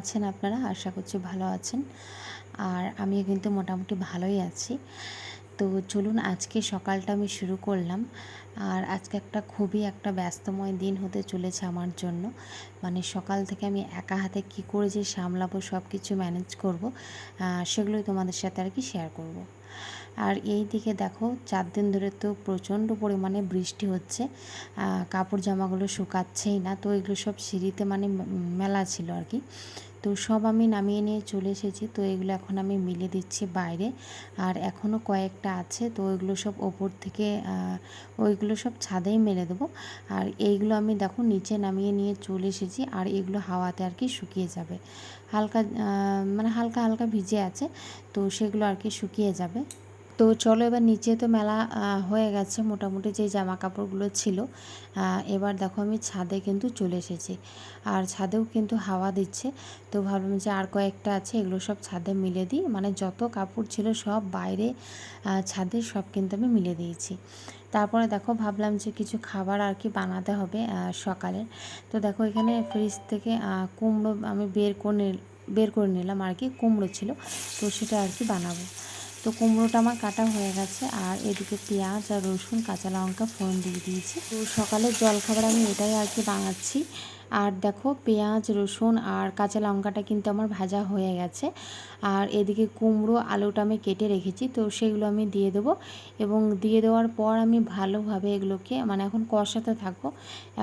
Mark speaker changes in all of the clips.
Speaker 1: আছেন আপনারা? আশা করছি ভালো আছেন। আর আমি কিন্তু মোটামুটি ভালোই আছি। তো চলুন, আজকে সকালটা আমি শুরু করলাম। আর আজকে একটা খুবই একটা ব্যস্তময় দিন হতে চলেছে আমার জন্য। মানে সকাল থেকে আমি একা হাতে কি করে যে সামলাবো সব কিছু ম্যানেজ করব সেগুলোই তোমাদের সাথে আর কি শেয়ার করব। আর এই দিকে দেখো, চার দিন ধরে তো প্রচণ্ড পরিমাণে বৃষ্টি হচ্ছে। কাপড় জামাগুলো শুকাচ্ছেই না। তো এগুলো সব সিঁড়িতে মানে মেলা ছিল আর কি। তো সব আমি নামিয়ে নিয়ে চলে এসেছি। তো এগুলো এখন আমি মিলে দিচ্ছি বাইরে। আর এখনও কয়েকটা আছে। তো ওইগুলো সব ওপর থেকে ওইগুলো সব ছাদেই মেলে দেবো। আর এইগুলো আমি দেখো নিচে নামিয়ে নিয়ে চলে এসেছি। আর এগুলো হাওয়াতে আর কি শুকিয়ে যাবে। হালকা মানে হালকা হালকা ভিজে আছে। তো সেগুলো আর কি শুকিয়ে যাবে। তো চলো এবার নিচে তো মেলা হয়ে গেছে মোটামুটি যে জামা কাপড়গুলো ছিল এবার দেখো আমি ছাদে কিন্তু চলে এসেছি। আর ছাদেও কিন্তু হাওয়া দিচ্ছে। তো ভাবলাম যে আর কয়েকটা আছে, এগুলো সব ছাদে মিলে দিই। মানে যত কাপড় ছিল সব বাইরে ছাদে সব কিন্তু আমি মিলে দিয়েছি। তারপরে দেখো ভাবলাম যে কিছু খাবার আর কি বানাতে হবে সকালে তো দেখো এখানে ফ্রিজ থেকে কুমড়ো আমি বের করে বের করে নিলাম আর কি, কুমড়ো ছিল। তো সেটা আর কি বানাবো। তো কুমড়োটা আমার কাটা হয়ে গেছে আর এদিকে পেঁয়াজ আর রসুন, কাঁচা লঙ্কা ফোড়ন দিয়ে দিয়েছি। তো সকালের জলখাবার আমি এটাই আর কি বানাচ্ছি। আর দেখো পেঁয়াজ, রসুন আর কাঁচা লঙ্কাটা কিন্তু আমার ভাজা হয়ে গেছে। আর এদিকে কুমড়ো, আলুটা আমি কেটে রেখেছি, তো সেগুলো আমি দিয়ে দেবো। এবং দিয়ে দেওয়ার পর আমি ভালোভাবে এগুলোকে মানে এখন কষাতে থাকব,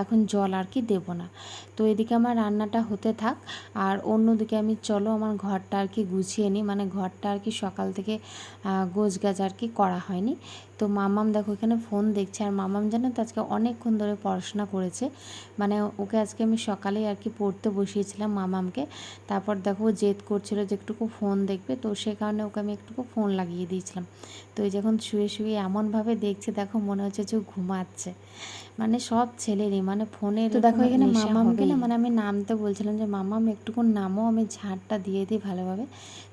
Speaker 1: এখন জল আর কি দেবো না। তো এদিকে আমার রান্নাটা হতে থাক, আর অন্যদিকে আমি চলো আমার ঘরটা আর কি গুছিয়ে নিই মানে ঘরটা আর কি সকাল থেকে গোছ গাছ আর কি করা হয়নি। তো মামাম দেখো এখানে ফোন দেখছে, আর মামাম জানো তো আজকে অনেকক্ষণ ধরে পড়াশোনা করেছে। মানে ওকে আজকে আমি সকালেই আর কি পড়তে বসিয়েছিলাম মামামকে। তারপর দেখো ও জেদ করছিল যে একটুকু ফোন দেখবে, তো সে কারণে ওকে আমি একটুকু ফোন লাগিয়ে দিয়েছিলাম। তো এই যখন শুয়ে শুয়ে এমনভাবে দেখছে, দেখো মনে হচ্ছে যে ঘুমাচ্ছে। মানে সব ছেলেরই মানে ফোনের তো দেখো এখানে মামামকে না মানে আমি নামতে বলছিলাম যে মামাম একটুকু নামও আমি ঝাঁটটা দিয়ে দিই ভালোভাবে।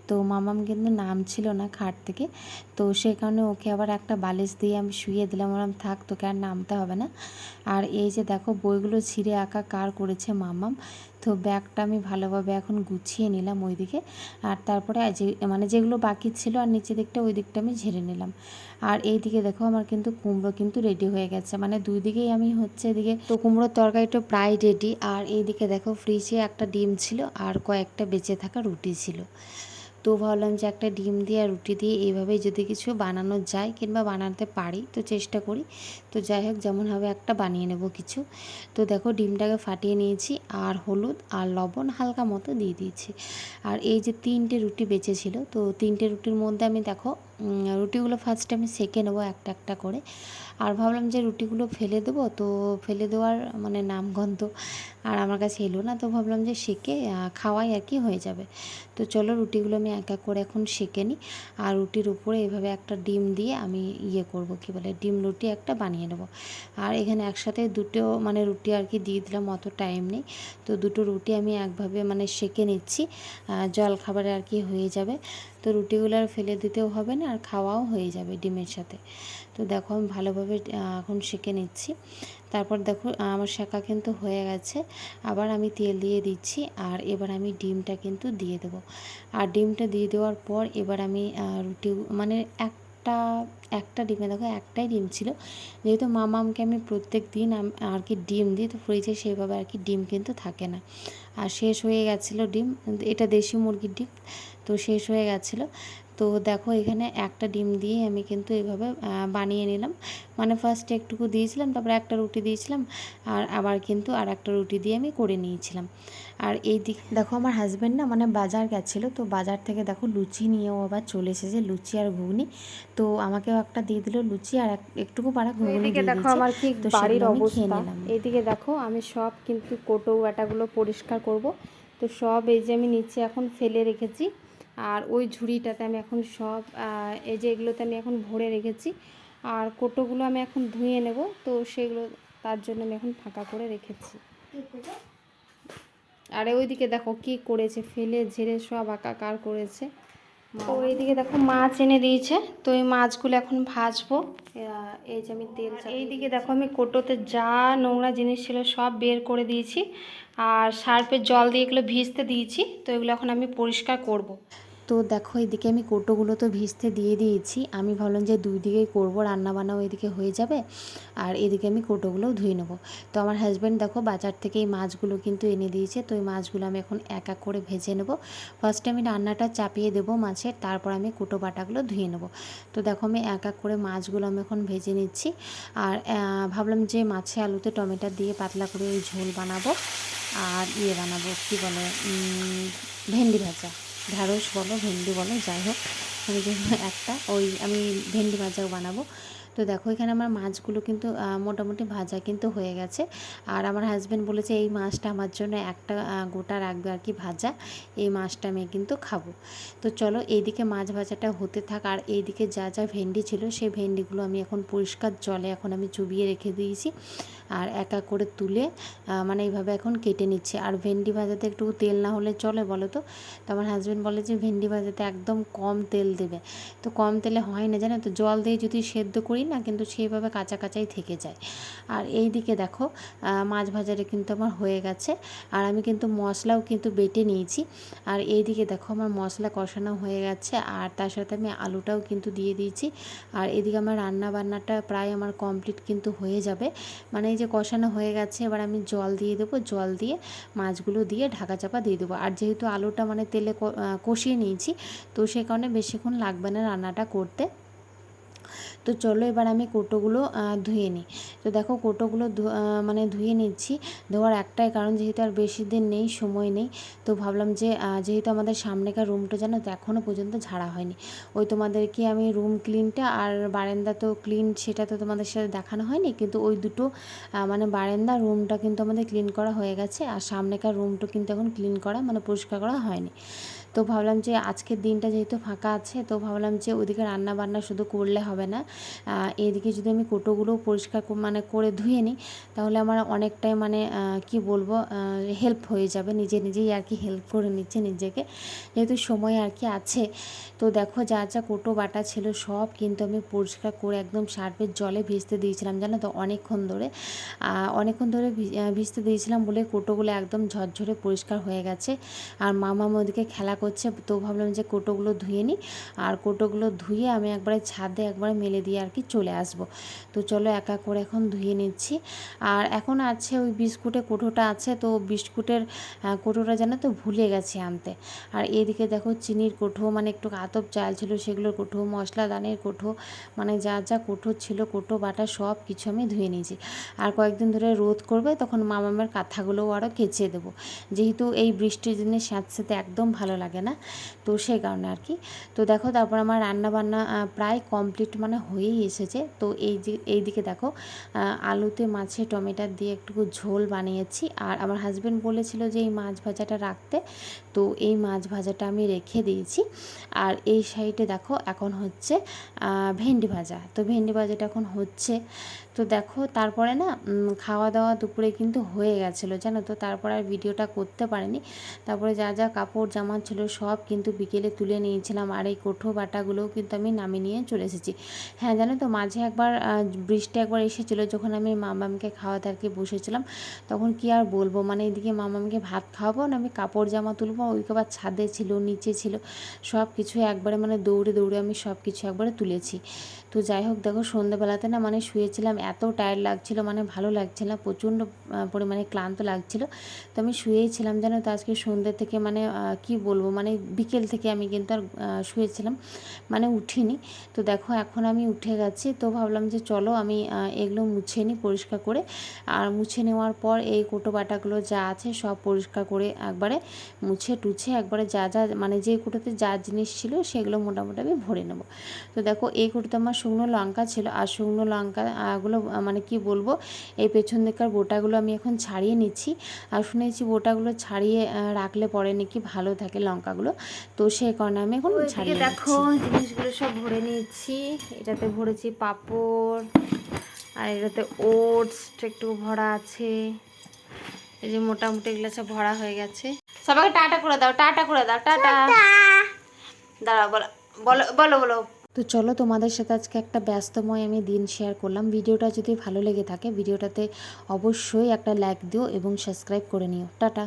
Speaker 1: তো মামাম কিন্তু নাম ছিল না খাট থেকে। তো সে কারণে ওকে আবার একটা বালিশ দিয়ে আমি শুয়ে দিলাম। ওরম থাক তোকে আর নামতে হবে না। আর এই যে দেখো বইগুলো ছিঁড়ে আঁকা কার করেছে মামাম? তো ব্যাগটা আমি ভালোভাবে এখন গুছিয়ে নিলাম ওই দিকে আর তারপরে যে মানে যেগুলো বাকি ছিল আর নিচে দিকটা ওই দিকটা আমি ঝেড়ে নিলাম। আর এই দিকে দেখো আমার কিন্তু কুমড়ো কিন্তু রেডি হয়ে গেছে। মানে দুই দিকেই আমি হচ্ছে এদিকে তো কুমড়োর তরকারিটা প্রায় রেডি আর এই দিকে দেখো ফ্রিজে একটা ডিম ছিল আর কয়েকটা বেঁচে থাকা রুটি ছিল। তো ভাবলাম যে একটা ডিম দিয়ে আর রুটি দিয়ে এইভাবেই যদি কিছু বানানো যায় কিংবা বানাতে পারি, তো চেষ্টা করি। তো যাই হোক, যেমন হবে একটা বানিয়ে নেব কিছু। তো দেখো, ডিমটাকে ফাটিয়ে নিয়েছি, আর হলুদ আর লবণ হালকা মতো দিয়ে দিয়েছি। আর এই যে তিনটে রুটি বেঁচেছিল, তো তিনটে রুটির মধ্যে আমি দেখো রুটিগুলো ফার্স্টে আমি সেকে নেব একটা একটা করে। আর ভাবলাম যে রুটিগুলো ফেলে দেবো, তো ফেলে দেওয়ার মানে নামগন্ধ আর আমার কাছে এলো না, তো ভাবলাম যে সেকে খাওয়াই আর কি হয়ে যাবে। তো চলো রুটিগুলো আমি এক এক করে এখন সেকে নিই। আর রুটির উপরে এভাবে একটা ডিম দিয়ে আমি ইয়ে করব, কি বলে, ডিম রুটি একটা বানিয়ে নেব। আর এখানে একসাথে দুটো মানে রুটি আর কি দিয়ে দিলাম, অত টাইম নেই। তো দুটো রুটি আমি একভাবে মানে সেকে নিচ্ছি জল খাবারে আর কি হয়ে যাবে। তো রুটিগুলো আর ফেলে দিতেও হবে না আর খাওয়াও হয়ে যাবে ডিমের সাথে। তো দেখো আমি ভালোভাবে এখন সেঁকে নিচ্ছি। তারপর দেখো আমার শেখা কিন্তু হয়ে গেছে। আবার আমি তেল দিয়ে দিচ্ছি আর এবার আমি ডিমটা কিন্তু দিয়ে দেবো। আর ডিমটা দিয়ে দেওয়ার পর এবার আমি রুটি মানে এক একটা একটা ডিমে দেখো একটাই ডিম ছিল। যেহেতু মামামকে আমি প্রত্যেক দিন আর কি ডিম দিই, তো ফ্রিজে সেভাবে আর কি ডিম কিন্তু থাকে না। আর শেষ হয়ে গেছিল ডিম, এটা দেশি মুরগির ডিম। তো শেষ হয়ে গেছিল। তো দেখো এখানে একটা ডিম দিয়ে আমি কিন্তু এইভাবে বানিয়ে নিলাম। মানে ফার্স্টে একটুকু দিয়েছিলাম তারপরে একটা রুটি দিয়েছিলাম আর আবার কিন্তু আর একটা রুটি দিয়ে আমি করে নিয়েছিলাম। আর এই দিক দেখো আমার হাজব্যান্ড না মানে বাজার গেছিল তো বাজার থেকে দেখো লুচি নিয়েও আবার চলে এসেছে লুচি আর ঘুগনি। তো আমাকেও একটা দিয়ে দিল লুচি আর একটুকু পাড়া ঘুগনি দিয়ে
Speaker 2: দেখো আমার কি বাড়ির অবস্থা।
Speaker 1: নিলাম।
Speaker 2: এইদিকে দেখো আমি সব কিন্তু কোটো আটাগুলো পরিষ্কার করব। তো সব এই যে আমি নিচে এখন ফেলে রেখেছি। আর ওই ঝুড়িটাতে আমি এখন সব এই যে এগুলোতে আমি এখন ভরে রেখেছি। আর কোটোগুলো আমি এখন ধুয়ে নেব তো সেগুলো তার জন্য আমি এখন ফাঁকা করে রেখেছি। আর ওইদিকে দেখো কি করেছে ফেলে ঝেড়ে সব আকাকার করেছে। তো এইদিকে দেখো মাছ এনে দিয়েছে তো এই মাছগুলো এখন ভাজবো। এই যে আমি তেল এইদিকে দেখো আমি কোটোতে যা নোংরা জিনিস ছিল সব বের করে দিয়েছি। আর সার্ফের জল দিয়ে এগুলো ভিজতে দিয়েছি তো এগুলো এখন আমি পরিষ্কার করব।
Speaker 1: তো দেখো, এদিকে আমি কোটোগুলো তো ভিজতে দিয়ে দিয়েছি। আমি ভাবলাম যে দুই দিকেই করব রান্না বান্নাও এদিকে হয়ে যাবে। আর এদিকে আমি কোটোগুলোও ধুয়ে নেব। তো আমার হাজব্যান্ড দেখো, বাজার থেকে এই মাছগুলো কিন্তু এনে দিয়েছে। তো এই মাছগুলো আমি এখন এক এক করে ভেজে নেব। ফার্স্টে আমি রান্নাটা চাপিয়ে দেবো মাছের, তারপর আমি কোটো বাটাগুলো ধুয়ে নেব। তো দেখো, আমি এক এক করে মাছগুলো আমি এখন ভেজে নিচ্ছি। আর ভাবলাম যে মাছে আলুতে টমেটো দিয়ে পাতলা করে এই ঝোল বানাবো। আর ইয়ে বানাবো, কী বলে ভেন্ডি ভাজা। ঢ্যাঁড়স বলো, ভেন্ডি বলো, যাই হোক। আমি যে একটা, ওই আমি ভেন্ডি ভাজাও বানাবো। তো দেখো, এখানে আমার মাছগুলো কিন্তু মোটামুটি ভাজা কিন্তু হয়ে গেছে। আর আমার হাজব্যান্ড বলেছে, এই মাছটা আমার জন্য একটা গোটা রাখবে আর কি ভাজা। এই মাছটা আমি কিন্তু খাব। তো চলো, এইদিকে মাছ ভাজাটা হতে থাক। আর এইদিকে যা যা ভেন্ডি ছিল, সেই ভেন্ডিগুলো আমি এখন পরিষ্কার জলে এখন আমি চুবিয়ে রেখে দিয়েছি। আর এক এক করে তুলে মানে এইভাবে এখন কেটে নিচ্ছে। আর ভেন্ডি ভাজাতে একটু তেল না হলে চলে বলো তো? তো আমার হাজব্যান্ড বলে যে, ভেন্ডি ভাজাতে একদম কম তেল দেবে। তো কম তেলে হয় না, জানো তো? জল দিয়ে যদি সেদ্ধ করি না, কিন্তু সেইভাবে কাঁচা কাঁচাই থেকে যায়। আর এই দিকে দেখো মাছ ভাজাটা কিন্তু আমার হয়ে গেছে। আর আমি কিন্তু মশলাও কিন্তু বেটে নিয়েছি। আর এই দিকে দেখো, আমার মশলা কষানো হয়ে গেছে। আর তার সাথে আমি আলুটাও কিন্তু দিয়ে দিয়েছি। আর এদিকে আমার রান্না বান্নাটা প্রায় আমার কমপ্লিট কিন্তু হয়ে যাবে। মানে এই যে কষানো হয়ে গেছে, এবার আমি জল দিয়ে দেবো। জল দিয়ে মাছগুলো দিয়ে ঢাকা চাপা দিয়ে দেবো। আর যেহেতু আলুটা মানে তেলে কষিয়ে নিয়েছি, তো সে কারণে বেশিক্ষণ লাগবে না রান্নাটা করতে। তো চলো এবার আমি কোটোগুলো ধুয়ে নিই। তো দেখো কোটোগুলো মানে ধুয়ে নিচ্ছি। ধোয়ার একটাই কারণ, যেহেতু আর বেশি দিন নেই, সময় নেই, তো ভাবলাম যে যেহেতু আমাদের সামনেকার রুমটা জানো তো এখনও পর্যন্ত ঝাড়া হয়নি। ওই তোমাদেরকে আমি রুম ক্লিনটা আর বারান্দা তো ক্লিন, সেটা তো তোমাদের সাথে দেখানো হয়নি, কিন্তু ওই দুটো মানে বারান্দা রুমটা কিন্তু আমাদের ক্লিন করা হয়ে গেছে, আর সামনেকার রুমটা কিন্তু এখন ক্লিন করা মানে পরিষ্কার করা হয়নি। তো ভাবলাম যে আজকের দিনটা যেহেতু ফাঁকা আছে, তো ভাবলাম যে ওদিকে রান্না বান্না শুধু করলে হবে না। এদিকে যদি আমি কোটোগুলো পরিষ্কার কর- মানে করে ধুয়ে নিই, তাহলে আমার অনেকটাই মানে কি বলব হেল্প হয়ে যাবে। নিজে নিজেই আর কি হেল্প করে নিচ্ছে নিজেকে। যেহেতু সময় আর কি আছে, তো দেখো যা যা কোটো বাটা ছিল সব কিন্তু আমি পরিষ্কার করে একদম সার্ফের জলে ভিজতে দিয়েছিলাম, জানো তো, অনেকক্ষণ ধরে। অনেকক্ষণ ধরে ভিজতে দিয়েছিলাম বলে কোটোগুলো একদম ঝরঝরে পরিষ্কার হয়ে গেছে। আর মামা ওদিকে খেলা করছে তো ভাবলাম যে কোটোগুলো ধুয়ে নিই। আর কোটোগুলো ধুয়ে আমি একবারে ছাদে একবারে মেলে দিয়ে আর কি চলে আসব। তো চলো একা করে এখন ধুয়ে নিচ্ছি। আর এখন আছে ওই বিস্কুটের কোটোটা আছে, তো বিস্কুটের কোটোটা যেন তো ভুলে গেছি আনতে। আর এদিকে দেখো চিনির কোঠো মানে একটু আতপ চাল ছিল, সেগুলোর কোঠো মশলা দানের কোঠো মানে যা যা কোঠো ছিল, কোটো, বাটা সব কিছু আমি ধুয়ে নিয়েছি। আর কয়েকদিন ধরে রোদ করবে, তখন মামামের কাঁথাগুলোও আরও কেচে দেবো। যেহেতু এই বৃষ্টির দিনে স্যাঁতস্যাঁতে একদম ভালো লাগে না। তো সেই কারণে আর কি। তো দেখো, তারপর আমার রান্না বান্না প্রায় কমপ্লিট মানে হয়েই এসেছে। তো এই যে এইদিকে দেখো আলুতে মাছে টমেটো দিয়ে একটু ঝোল বানিয়েছি। আর আমার হাজব্যান্ড বলেছিল যে এই মাছ ভাজাটা রাখতে। তো এই মাছ ভাজাটা আমি রেখে দিয়েছি। আর এই সাইডে দেখো, এখন হচ্ছে ভেন্ডি ভাজা। তো ভেন্ডি ভাজাটা এখন হচ্ছে। তো দেখো, তারপরে না খাওয়া দাওয়া দুপুরে কিন্তু হয়ে গেছিল, জানো তো? তারপর আর ভিডিওটা করতে পারিনি। তারপরে যা যা কাপড় জামা ছিল সব কিন্তু বিকেলে তুলে নিয়েছিলাম আর এই কোঠো বাটাগুলোও কিন্তু আমি নামে নিয়ে চলে এসেছি। হ্যাঁ জানো তো মাঝে একবার বৃষ্টি একবার এসেছিল যখন আমি মামামকে খাওয়া আর কি বসেছিলাম, তখন কি আর বলব? মানে এদিকে মামামকে ভাত খাওয়াবো না, আমি কাপড় জামা তুলবো ওইকে আবার ছাদে ছিল, নিচে ছিল সব কিছু একবারে মানে দৌড়ে দৌড়ে আমি সব কিছু একবারে তুলেছি। তো যাই হোক, দেখো সন্ধ্যেবেলাতে না মানে শুয়েছিলাম, এত টায়ার্ড লাগছিল মানে ভালো লাগছিল না, প্রচণ্ড পরিমাণে ক্লান্ত লাগছিল। তো আমি শুয়েই ছিলাম জানো তো, আজকে সন্ধ্যে থেকে মানে কি বলব মানে বিকেল থেকে আমি কিন্তু আর শুয়েছিলাম মানে উঠিনি। তো দেখো এখন আমি উঠে গেছি, তো ভাবলাম যে চলো আমি এগুলো মুছে নিই পরিষ্কার করে। আর মুছে নেওয়ার পর এই কোটো বাটাগুলো যা আছে সব পরিষ্কার করে একবারে মুছে টুছে একবারে যা যা মানে যে কোটোতে যা জিনিস ছিল সেগুলো মোটামুটি আমি ভরে নেব। তো দেখো এই কোটোতে আমার শুকনো লঙ্কা ছিল আর শুকনো লঙ্কা আহ, গুলো আহ, মানে কি বলব এই পেছন দিককার বোটাগুলো আমি এখন ছাড়িয়ে নিচ্ছি। আর শুনেছি বোটাগুলো ছাড়িয়ে রাখলে পরে নাকি ভালো থাকে লঙ্কাগুলো। তো সেই কারণে আমি এখন ছাড়িয়ে
Speaker 2: দেখো জিনিসগুলো সব ভরে নিচ্ছি। এটাতে ভরেছি পাপড় আর এটাতে ওটস একটু ভরা আছে। এই যে মোটামুটি এগুলো সব ভরা হয়ে গেছে। সবাইকে টাটা করে দাও টাটা করে দাও টাটা। দাঁড়া বলো বলো বলো বলো
Speaker 1: তো চলো তোমাদের সাথে আজকে একটা ব্যস্তময় আমি দিন শেয়ার করলাম। ভিডিওটা যদি ভালো লেগে থাকে, ভিডিওটাতে অবশ্যই একটা লাইক দিও এবং সাবস্ক্রাইব করে নিও। টাটা।